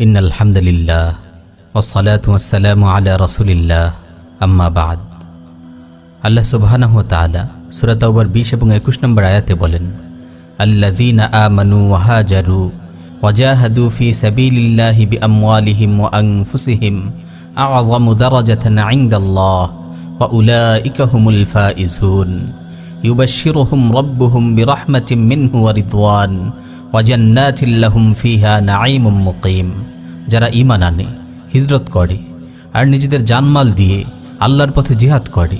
إن الحمد لله والصلاة والسلام على رسول الله أما بعد আল্লাহ সুবহানাহু ওয়া তাআলা সূরা তাওবার 20 এবং 21 নম্বর আয়াতে বলেন আল্লাযীনা আমানু ওয়া হাজারু ওয়া জাহাদু ফি সাবিলিল্লাহি বিআমওয়ালিহিম ওয়া আনফুসিহিম আ'যামু দারাজাতান 'ইনদাল্লাহ ওয়া উলাইকা হুমুল ফাইজুন ইউবাশশিরুহুম রাব্বুহুম বিরাহমাতিন মিনহু ওয়া রিদওয়ান ওয়া জান্নাতিন লাহুম ফিহা নাঈমুম মুকিম। যারা ঈমান আনে, হিজরত করে, আর নিজেদের জানমাল দিয়ে আল্লাহর পথে জিহাদ করে,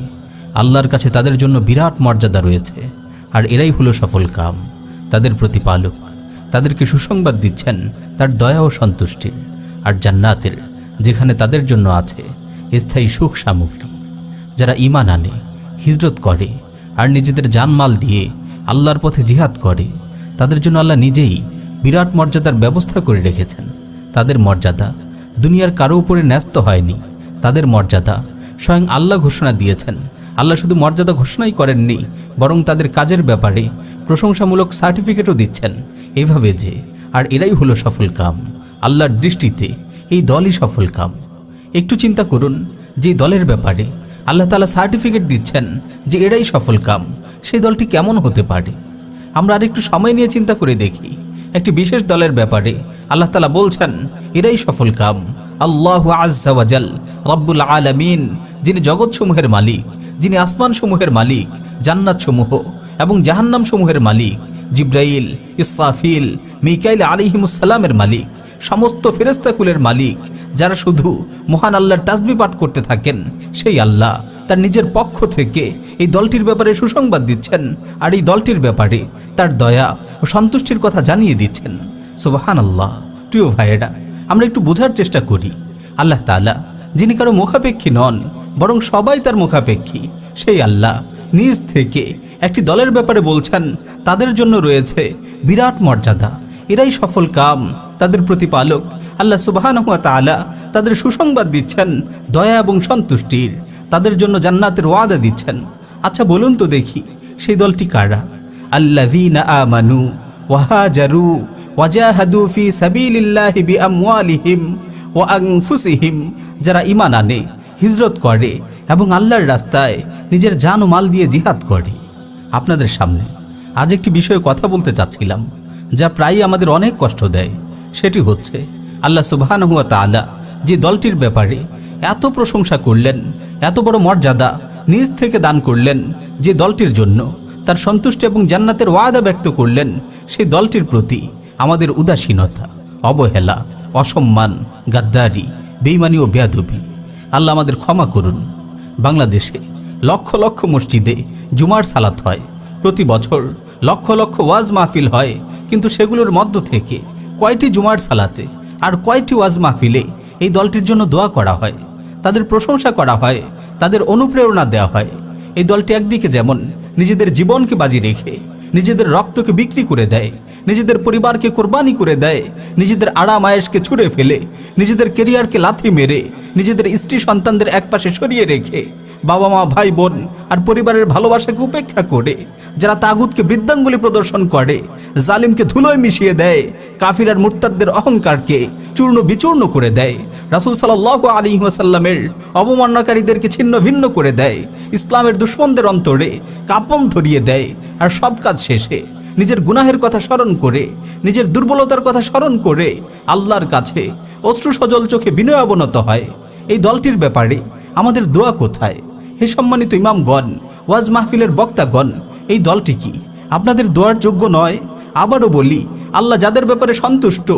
আল্লাহর কাছে তাদের জন্য বিরাট মর্যাদা রয়েছে, আর এরাই হলো সফল কাম। তাদের প্রতিপালক, তাদেরকে সুসংবাদ দিচ্ছেন তার দয়া ও সন্তুষ্টির আর জান্নাতের, যেখানে তাদের জন্য আছে, স্থায়ী সুখ সামগ্রী। যারা ঈমান আনে, হিজরত করে, আর নিজেদের জানমাল দিয়ে আল্লাহর পথে জিহাদ করে তাদের জন্য আল্লাহ নিজেই বিরাট মর্যাদার ব্যবস্থা করে রেখেছেন। তাদের মর্যাদা দুনিয়ার কারও উপরে ন্যস্ত হয়নি। তাদের মর্যাদা স্বয়ং আল্লাহ ঘোষণা দিয়েছেন। আল্লাহ শুধু মর্যাদা ঘোষণাই করেননি, বরং তাদের কাজের ব্যাপারে প্রশংসামূলক সার্টিফিকেটও দিচ্ছেন। এভাবে যে, আর এরাই হলো সফল কাম। আল্লাহর দৃষ্টিতে এই দলই সফল কাম। একটু চিন্তা করুন, যে দলের ব্যাপারে আল্লাহ তালা সার্টিফিকেট দিচ্ছেন যে এরাই সফল কাম, সেই দলটি কেমন হতে পারে? আমরা আর একটু সময় নিয়ে চিন্তা করে দেখি। একটি বিশেষ দলের ব্যাপারে আল্লাহ তালা বলছেন, এরাই সফল কাম। আল্লাহ আজ্জাওয়াজাল রব্বুল আলামিন, যিনি জগৎসমূহের মালিক, যিনি আসমান সমূহের মালিক জান্নাত সমূহ এবং জাহান্নাম সমূহের মালিক, জিব্রাইল, ইসরাফিল, মিকাইল আলিহিমুসাল্লামের মালিক, সমস্ত ফেরেস্তাকুলের মালিক, যারা শুধু মহান আল্লাহর তাসবি পাঠ করতে থাকেন, সেই আল্লাহ। তার নিজের পক্ষ থেকে এই দলটির ব্যাপারে সুসংবাদ দিচ্ছেন আর এই দলটির ব্যাপারে তার দয়া ও সন্তুষ্টির কথা জানিয়ে দিচ্ছেন। সুবাহান আল্লাহ প্রিয় ভাইয়েরা, আমরা একটু বোঝার চেষ্টা করি। আল্লাহ তালা যিনি কারও মুখাপেক্ষী নন, বরং সবাই তার মুখাপেক্ষী। সেই আল্লাহ নিজ থেকে একটি দলের ব্যাপারে বলছেন, তাদের জন্য রয়েছে বিরাট মর্যাদা। এরাই সফল কাম, তাদের প্রতিপালক। আল্লাহ সুবাহানহুয়া তালা তাদের সুসংবাদ দিচ্ছেন দয়া এবং সন্তুষ্টির। তাদের জন্য জান্নাতের ওয়াদা দিচ্ছেন। আচ্ছা বলুন তো দেখি, সেই দলটি কারা? আল্লাযীনা আমানু ওয়াহাজারু ওয়াজাহাদু ফি সাবিলিল্লাহি বিআমওয়ালিহিম ওয়া যারা ঈমান আনে, হিজরত করে এবং আল্লাহর রাস্তায় নিজের জান মাল দিয়ে জিহাদ করে। আপনাদের সামনে আজ একটি বিষয়ে কথা বলতে চাচ্ছিলাম, যা প্রায়ই আমাদের অনেক কষ্ট দেয়। সেটি হচ্ছে, আল্লাহ সুবহানাহুয়া তাআলা যে দলটির ব্যাপারে এত প্রশংসা করলেন এত বড় মর্যাদা নিজ থেকে দান করলেন যে দলটির জন্য। তার সন্তুষ্টি এবং জান্নাতের ওয়াদা ব্যক্ত করলেন সেই দলটির প্রতি আমাদের উদাসীনতা, অবহেলা, অসম্মান, গাদ্দারি বেইমানি ও বেয়াদবি। আল্লাহ আমাদের ক্ষমা করুন। বাংলাদেশে লক্ষ লক্ষ মসজিদে জুমার সালাত হয়। প্রতি বছর লক্ষ লক্ষ ওয়াজ মাহফিল হয়। কিন্তু সেগুলোর মধ্য থেকে কয়টি জুমার সালাতে আর কয়টি ওয়াজ মাহফিলে এই দলটির জন্য দোয়া করা হয়। তাদের প্রশংসা করা হয়, তাদের অনুপ্রেরণা দেওয়া হয়। এই দলটি একদিকে যেমন নিজেদের জীবনকে বাজি রেখে, নিজেদের রক্তকে বিক্রি করে দেয়, নিজেদের পরিবারকে কোরবানি করে দেয়, নিজেদের আরাম আয়েসকে ছুঁড়ে ফেলে, নিজেদের কেরিয়ারকে লাথি মেরে, নিজেদের স্ত্রী সন্তানদের একপাশে সরিয়ে রেখে বাবা মা, ভাই বোন আর পরিবারের ভালোবাসাকে উপেক্ষা করে, যারা তাগুদকে বৃদ্ধাঙ্গুলি প্রদর্শন করে, জালিমকে ধুলোয় মিশিয়ে দেয়, কাফির আর মুরতাদদের অহংকারকে চূর্ণ বিচূর্ণ করে দেয়, রাসুল সাল্লাহ আলী ওয়াসাল্লামের অবমাননাকারীদেরকে ছিন্ন ভিন্ন করে দেয়, ইসলামের দুশ্মনদের অন্তরে কাপন ধরিয়ে দেয় আর সব কাজ শেষে নিজের গুনাহের কথা স্মরণ করে, নিজের দুর্বলতার কথা স্মরণ করে আল্লাহর কাছে অশ্রু সজল চোখে বিনয় অবনত হয়। এই দলটির ব্যাপারে আমাদের দোয়া কোথায়? হে সম্মানিত ইমামগণ, ওয়াজ মাহফিলের বক্তাগণ, এই দলটি কি? আপনাদের দোয়ার যোগ্য নয়? আবারও বলি, আল্লাহ যাদের ব্যাপারে সন্তুষ্ট,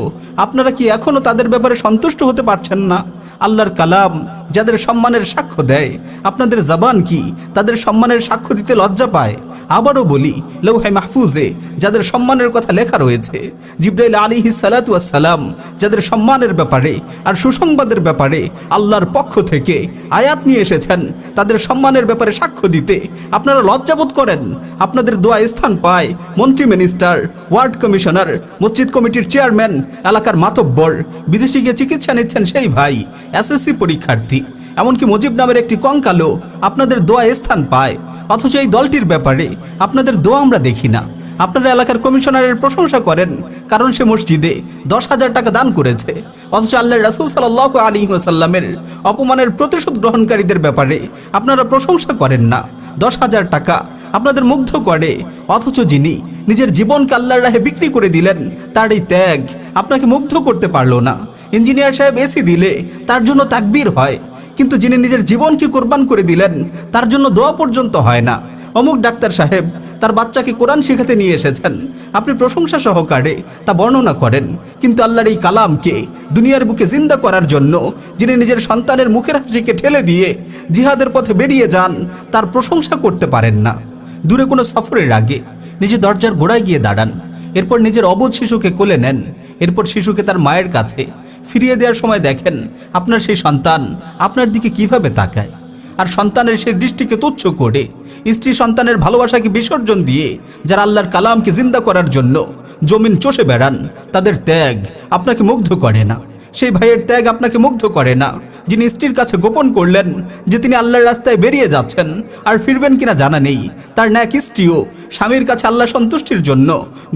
আপনারা কি এখনও তাদের ব্যাপারে সন্তুষ্ট হতে পারছেন না? আল্লাহর কালাম যাদের সম্মানের সাক্ষ্য দেয়, আপনাদের জবান কি তাদের সম্মানের সাক্ষ্য দিতে লজ্জা পায়? আবারও বলি, লৌহে মাহফুজে যাদের সম্মানের কথা লেখা রয়েছে, জিব্রাইল আলিহি সালাম যাদের সম্মানের ব্যাপারে আর সুসংবাদের ব্যাপারে আল্লাহর পক্ষ থেকে আয়াত নিয়ে এসেছেন, তাদের সম্মানের ব্যাপারে সাক্ষ্য দিতে আপনারা লজ্জাবোধ করেন। আপনাদের দোয়া স্থান পায় মন্ত্রী মিনিস্টার, ওয়ার্ড কমিশনার, মসজিদ কমিটির চেয়ারম্যান, এলাকার মাতব্বর, বিদেশি গিয়ে চিকিৎসা নিচ্ছেন সেই ভাই, এসএসসি পরীক্ষার্থী। এমনকি মুজিব নামের একটি কঙ্কালও আপনাদের দোয়া স্থান পায়। অথচ এই দলটির ব্যাপারে আপনাদের দোয়া আমরা দেখি না। আপনারা এলাকার কমিশনারের প্রশংসা করেন, কারণ সে মসজিদে দশ হাজার টাকা দান করেছে। অথচ আল্লাহ রাসুল সাল্লাহ আলী ওসাল্লামের অপমানের প্রতিশোধ গ্রহণকারীদের ব্যাপারে আপনারা প্রশংসা করেন না। দশ হাজার টাকা আপনাদের মুগ্ধ করে, অথচ যিনি নিজের জীবনকে আল্লাহর রাহে বিক্রি করে দিলেন, তার এই ত্যাগ আপনাকে মুগ্ধ করতে পারল না। ইঞ্জিনিয়ার সাহেব এসি দিলে তার জন্য তাকবীর হয়। কিন্তু যিনি নিজের জীবনকে কোরবান করে দিলেন, তার জন্য দোয়া পর্যন্ত হয় না। অমুক ডাক্তার সাহেব তার বাচ্চাকে কোরআন শেখাতে নিয়ে এসেছেন। আপনি প্রশংসা সহকারে তা বর্ণনা করেন। কিন্তু আল্লাহর এই কালামকে দুনিয়ার বুকে জিন্দা করার জন্য যিনি নিজের সন্তানের মুখের হাসিকে ঠেলে দিয়ে জিহাদের পথে বেরিয়ে যান, তার প্রশংসা করতে পারেন না। দূরে কোনো সফরের আগে নিজে দরজার গোড়ায় গিয়ে দাঁড়ান। এরপর নিজের অবোধ শিশুকে কোলে নেন। এরপর শিশুকে তার মায়ের কাছে ফিরিয়ে দেওয়ার সময় দেখেন আপনার সেই সন্তান আপনার দিকে কীভাবে তাকায়। আর সন্তানের সেই দৃষ্টিকে তুচ্ছ করে, স্ত্রী সন্তানের ভালোবাসাকে বিসর্জন দিয়ে যারা আল্লাহর কালামকে জিন্দা করার জন্য জমিন চষে বেড়ান, তাদের ত্যাগ আপনাকে মুগ্ধ করে না। সেই ভাইয়ের ত্যাগ আপনাকে মুগ্ধ করে না, যিনি স্ত্রীর কাছে গোপন করলেন যে তিনি আল্লাহর রাস্তায় বেরিয়ে যাচ্ছেন আর ফিরবেন কিনা জানা নেই। তার ন্যাক স্ত্রীও স্বামীর কাছে আল্লাহ সন্তুষ্টির জন্য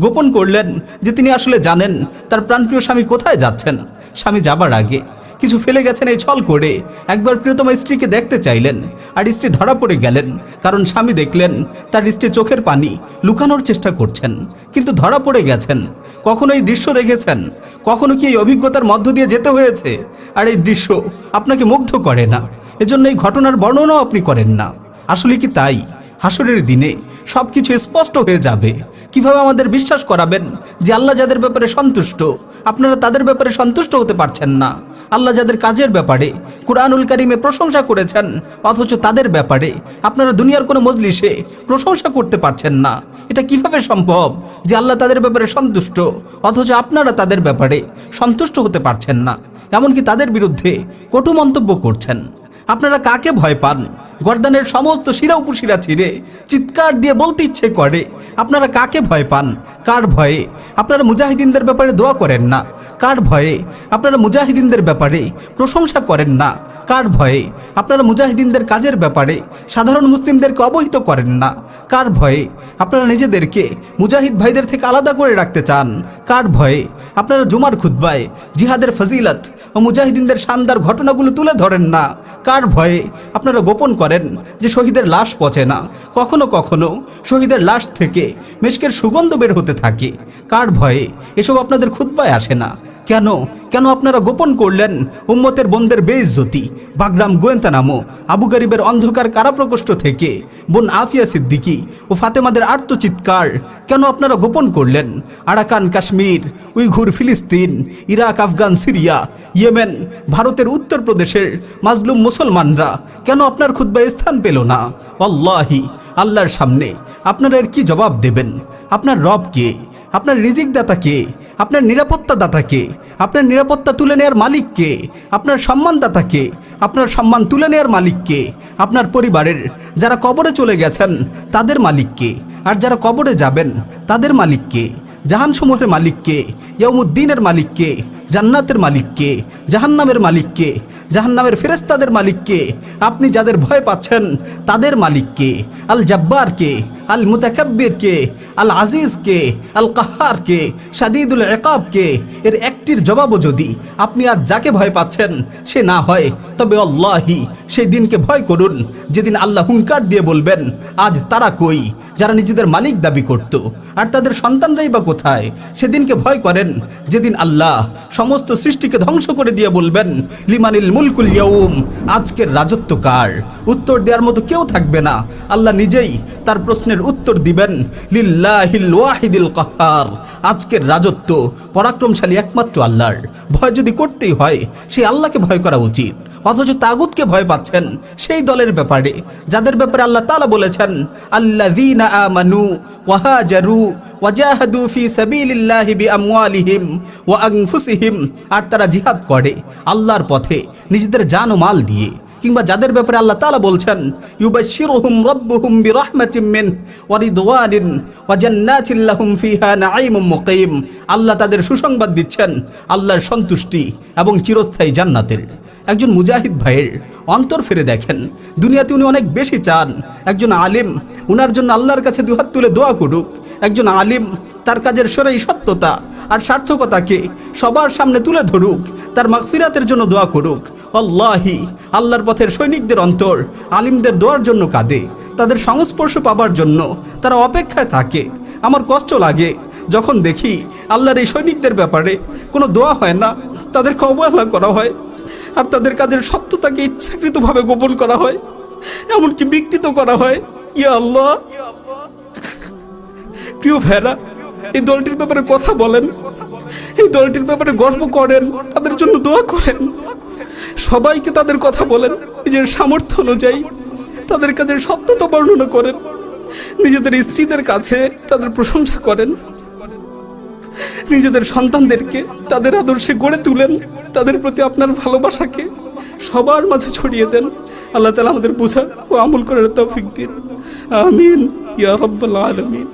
গোপন করলেন যে তিনি আসলে জানেন তার প্রাণপ্রিয় স্বামী কোথায় যাচ্ছেন। স্বামী যাবার আগে। কিছু ফেলে গেছেন এই ছল করে। একবার প্রিয়তমা স্ত্রীকে দেখতে চাইলেন আর স্ত্রী ধরা পড়ে গেলেন, কারণ স্বামী দেখলেন তার স্ত্রী চোখের পানি লুকানোর চেষ্টা করছেন, কিন্তু ধরা পড়ে গেছেন। কখনো এই দৃশ্য দেখেছেন? কখনো কি এই অভিজ্ঞতার মধ্য দিয়ে যেতে হয়েছে? আর এই দৃশ্য আপনাকে মুগ্ধ করে না। এজন্য এই ঘটনার বর্ণনাও আপনি করেন না। আসলে কি তাই? হাসরের দিনে সব কিছু স্পষ্ট হয়ে যাবে। কীভাবে আমাদের বিশ্বাস করাবেন যে আল্লাহ যাদের ব্যাপারে সন্তুষ্ট, আপনারা তাদের ব্যাপারে সন্তুষ্ট হতে পারছেন না। আল্লাহ যাদের কাজের ব্যাপারে, কুরআনুল কারিমে প্রশংসা করেছেন, অথচ তাদের ব্যাপারে আপনারা দুনিয়ার কোনো মজলিসে প্রশংসা করতে পারছেন না। এটা কীভাবে সম্ভব যে আল্লাহ তাদের ব্যাপারে সন্তুষ্ট, অথচ আপনারা তাদের ব্যাপারে সন্তুষ্ট হতে পারছেন না? এমনকি তাদের বিরুদ্ধে কটু মন্তব্য করছেন। আপনারা কাকে ভয় পান? গর্দানের সমস্ত শিরা উপশিরা ছিঁড়ে চিৎকার দিয়ে বলতে ইচ্ছে করে, আপনারা কাকে ভয় পান? কার ভয়ে? আপনারা মুজাহিদিনদের ব্যাপারে দোয়া করেন না। কার ভয়ে? আপনারা মুজাহিদিনদের ব্যাপারে প্রশংসা করেন না। কার ভয়ে? আপনারা মুজাহিদিনদের কাজের ব্যাপারে সাধারণ মুসলিমদেরকে অবহিত করেন না। কার ভয়ে? আপনারা নিজেদেরকে মুজাহিদ ভাইদের থেকে আলাদা করে রাখতে চান। কার ভয়ে? আপনারা জুমার খুদ্বায় জিহাদের ফজিলত ও মুজাহিদিনদের শানদার ঘটনাগুলো তুলে ধরেন না। কার ভয়ে? আপনারা গোপন করেন যে শহীদের লাশ পচে না। কখনো কখনো শহীদের লাশ থেকে মেশকের সুগন্ধ বের হতে থাকে। কার ভয়ে এসব আপনাদের খুদ্বায় আসে না। কেন? কেন আপনারা গোপন করলেন? উম্মতের বন্দের বেইজ্জতি। বাগরাম গোয়েন্দা নামো আবু গরিবের অন্ধকার কারাপ্রকোষ্ঠ থেকে। বোন আফিয়া সিদ্দিকী ও ফাতেমাদের আর্তচিৎকার কেন আপনারা গোপন করলেন? আরাকান, কাশ্মীর, উইঘুর, ফিলিস্তিন, ইরাক, আফগান, সিরিয়া, ইয়েমেন, ভারতের উত্তরপ্রদেশের মাজলুম মুসলমানরা। কেন আপনার খুদ্বায় স্থান পেল না? অল্লাহি আল্লাহর সামনে। আপনারা এর কি জবাব দেবেন? আপনার রব কে? আপনার রিজিক দাতা কে আপনার নিরাপত্তা দাতা কে আপনার নিরাপত্তা তুলে নেওয়ার মালিক কে আপনার সম্মান দাতা কে আপনার সম্মান তুলে নেওয়ার মালিক কে আপনার পরিবারের যারা কবরে চলে গেছেন তাদের মালিক কে আর যারা কবরে যাবেন তাদের মালিক কে জাহানসমূহের মালিককে ইয়মুদ্দিনের মালিককে জান্নাতের মালিককে জাহান্নামের মালিককে জাহান্নামের ফেরেস্তাদের মালিককে আপনি যাদের ভয় পাচ্ছেন তাদের মালিককে আল জব্বারকে আল মুতাকাব্বিরকে আল আজিজকে আল কাহার কাহারকে সাদিদুল একাবকে এর একটির জবাবও যদি আপনি আজ যাকে ভয় পাচ্ছেন সে না হয়, তবে আল্লাহি সেই দিনকে ভয় করুন, যেদিন আল্লাহ হুঙ্কার দিয়ে বলবেন, আজ তারা কই? যারা নিজেদের মালিক দাবি করত। আর তাদের সন্তানরাই বা কোথায়? সেদিনকে ভয় করেন, যেদিন আল্লাহ সমস্ত সৃষ্টিকে ধ্বংস করে দিয়ে বলবেন, লিমানিল মুলকুল ইয়াউম, আজকের রাজত্ব কার? উত্তর দেওয়ার মতো কেউ থাকবে না। আল্লাহ নিজেই তার প্রশ্নের উত্তর দিবেন কাহার। আজকের রাজত্ব পরাক্রমশালী একমাত্র আল্লাহর। ভয় যদি করতেই হয় সেই আল্লাহকে ভয় করা উচিত। অথচ তাগুতকে ভয় পাচ্ছেন সেই দলের ব্যাপারে, যাদের ব্যাপারে আল্লাহ তালা বলেছেন, আল্লাযীনা আর তারা জিহাদ করে আল্লাহর পথে নিজেদের জান ও মাল দিয়ে। কিংবা যাদের ব্যাপারে আল্লাহ তাআলা বলছেন, ইউবাশশিরুহুম রাব্বুহুম বিরাহমাতিম মিন ওয়া রিদওয়ানিন ওয়া জান্নাতিন লাহুম ফিহা নাঈমুম মুকিম। আল্লাহ তাদের সুসংবাদ দিচ্ছেন, আল্লাহর সন্তুষ্টি এবং চিরস্থায়ী জান্নাতের। একজন মুজাহিদ ভাইয়ের অন্তর ফিরে দেখেন, দুনিয়াতে উনি অনেক বেশি চান। একজন আলিম, উনার জন্য আল্লাহর কাছে দুহাত তুলে দোয়া করুক। একজন আলিম, তার কাজের সরাই সত্যতা আর সার্থকতাকে সবার সামনে তুলে ধরুক, তার মাগফিরাতের জন্য দোয়া করুক। আল্লাহি, আল্লাহর পথের সৈনিকদের অন্তর আলিমদের দোয়ার জন্য কাঁদে, তাদের সংস্পর্শ পাবার জন্য তারা অপেক্ষায় থাকে। আমার কষ্ট লাগে। যখন দেখি আল্লাহর এই সৈনিকদের ব্যাপারে কোনো দোয়া হয় না তাদেরকে অবহেলা করা হয় আর তাদের কাজের সত্যতাকে ইচ্ছাকৃতভাবে গোপন করা হয়, এমনকি বিকৃত করা হয়। ইয়া আল্লাহ! প্রিয় ভেরা এই দলটির ব্যাপারে কথা বলেন। এই দলটির ব্যাপারে গর্ব করেন, তাদের জন্য দোয়া করেন। সবাইকে তাদের কথা বলেন, নিজের সামর্থ্য অনুযায়ী তাদের কাজের সত্যতা বর্ণনা করেন, নিজেদের স্ত্রীদের কাছে তাদের প্রশংসা করেন, নিজেদের সন্তানদেরকে তাদের আদর্শে গড়ে তুলেন, তাদের প্রতি আপনার ভালোবাসাকে সবার মাঝে ছড়িয়ে দেন। আল্লাহ তালা আমাদের বোঝার ও আমল করার তৌফিক দিন। আমিন। ইয়া রব্বাল আলমিন।